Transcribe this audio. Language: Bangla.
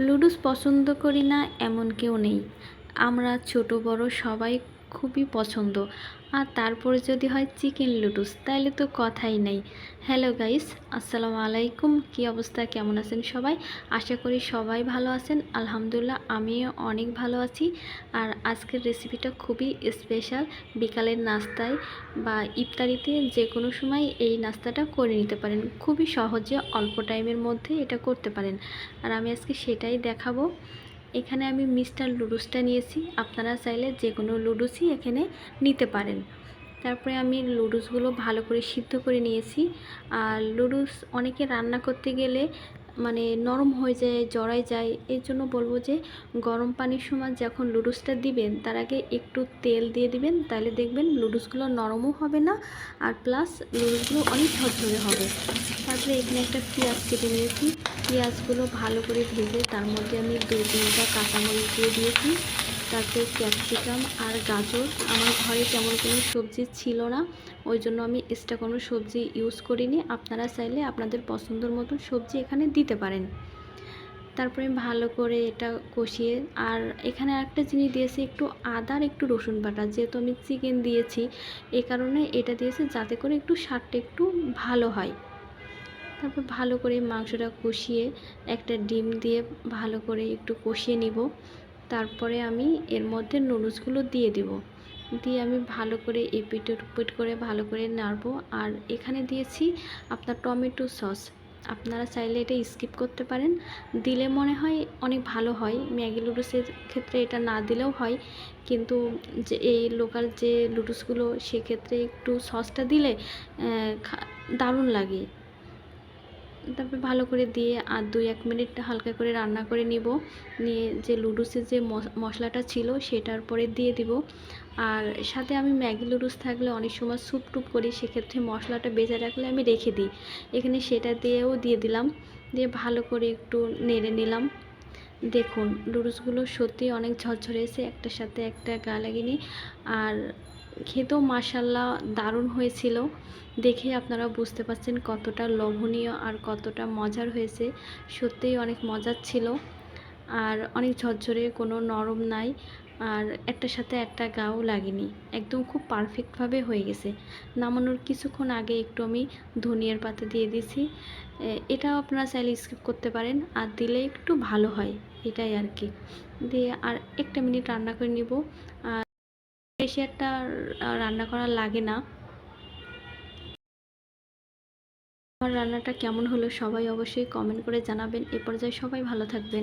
লুডুস পছন্দ করি না এমন কেউ নেই। আমরা ছোট বড় সবাই খুবই পছন্দ। আর তারপরে যদি হয় চিকেন লুডুস তাহলে তো কথাই নেই। হ্যালো গাইস, আসসালামু আলাইকুম। কি অবস্থা? কেমন আছেন সবাই? আশা করি সবাই ভালো আছেন। আলহামদুলিল্লাহ, আমিও অনেক ভালো আছি। আর আজকের রেসিপিটা খুবই স্পেশাল। বিকালের নাস্তায় বা ইফতারিতে যে কোনো সময় এই নাস্তাটা করে নিতে পারেন। খুবই সহজে, অল্প টাইমের মধ্যে এটা করতে পারেন। আর আমি আজকে সেটাই দেখাবো। এখানে আমি মিস্টার লুডুসটা নিয়েছি। আপনারা চাইলে যে কোনো লুডুসই এখানে নিতে পারেন। তারপরে আমি লুডুসগুলো ভালো করে সিদ্ধ করে নিয়েছি। আর লুডুস অনেকে রান্না করতে গেলে মানে নরম হয়ে যায় জড়াই যায়। এর জন্য বলব যে, গরম পানির সময় যখন লুডুসটা দিবেন, তার আগে একটু তেল দিয়ে দিবেন। তাহলে দেখবেন লুডুসগুলো নরমও হবে না, আর প্লাস লুডুসগুলো অনেক ঝরঝরে হবে। তারপরে এখানে একটা পেঁয়াজ কেটে নিয়েছি। পেঁয়াজগুলো ভালো করে ভেজে তার মধ্যে আমি দুই তিনটা কাঁচামরিচ দিয়ে দিয়েছি। তারপরে ক্যাপসিকাম আর গাজর। আমার ঘরে তেমন কোনো সবজি ছিল না, ওই জন্য আমি এক্সট্রা কোনো সবজি ইউজ করিনি। আপনারা চাইলে আপনাদের পছন্দের মতন সবজি এখানে দিতে পারেন। তারপরে ভালো করে এটা কষিয়ে, আর এখানে একটা জিনিস দিয়েছি, একটু আদার একটু রসুন বাটা। যেহেতু আমি চিকেন দিয়েছি এই কারণে এটা দিয়েছি যাতে করে একটু স্বাদটা একটু ভালো হয়। তারপর ভালো করে মাংসটা কষিয়ে একটা ডিম দিয়ে ভালো করে একটু কষিয়ে নিব। তারপরে আমি এর মধ্যে নুডলসগুলো দিয়ে দিব। দিয়ে আমি ভালো করে এপিট উপিট করে ভালো করে নাড়বো। আর এখানে দিয়েছি আপনার টমেটো সস। আপনারা চাইলে এটা স্কিপ করতে পারেন। দিলে মনে হয় অনেক ভালো হয়। ম্যাগি লুডুসের ক্ষেত্রে এটা না দিলেও হয়। কিন্তু যে এই লোকাল যে লুডুসগুলো সেক্ষেত্রে একটু সসটা দিলে দারুণ লাগে। তারপর ভালো করে দিয়ে আর দুই এক মিনিট হালকা করে রান্না করে নিব। নিয়ে যে লুডুসের যে মশলাটা ছিল সেটার পরে দিয়ে দিব। আর সাথে আমি ম্যাগি লুডুস থাকলে অনেক সময় স্যুপ টুপ করি, সেক্ষেত্রে মশলাটা বেজে রাখলে আমি রেখে দিই। এখানে সেটা দিয়েও দিয়ে দিলাম। দিয়ে ভালো করে একটু নেড়ে নিলাম। দেখুন লুডুসগুলো সত্যি অনেক ঝরঝরে এসে একটার সাথে একটা গা লাগেনি। আর খেতেও মাসাল্লাহ দারুণ হয়েছিল। দেখে আপনারা বুঝতে পারছেন কতটা লোভনীয় আর কতটা মজার হয়েছে। সত্যিই অনেক মজার ছিল আর অনেক ঝরঝরে, কোনো নরম নাই আর একটার সাথে একটা গাও লাগেনি। একদম খুব পারফেক্টভাবে হয়ে গেছে। নামানোর কিছুক্ষণ আগে একটু আমি ধনিয়ার পাতা দিয়ে দিছি এটাও আপনারা চাইলে স্কিপ করতে পারেন আর দিলে একটু ভালো হয়, এটাই আর কি। দিয়ে আর একটা মিনিট রান্না করে নিব। আর বেশি একটা রান্না করা লাগে না। আমার রান্নাটা কেমন হলো সবাই অবশ্যই কমেন্ট করে জানাবেন। এ পর্যায়ে সবাই ভালো থাকবেন।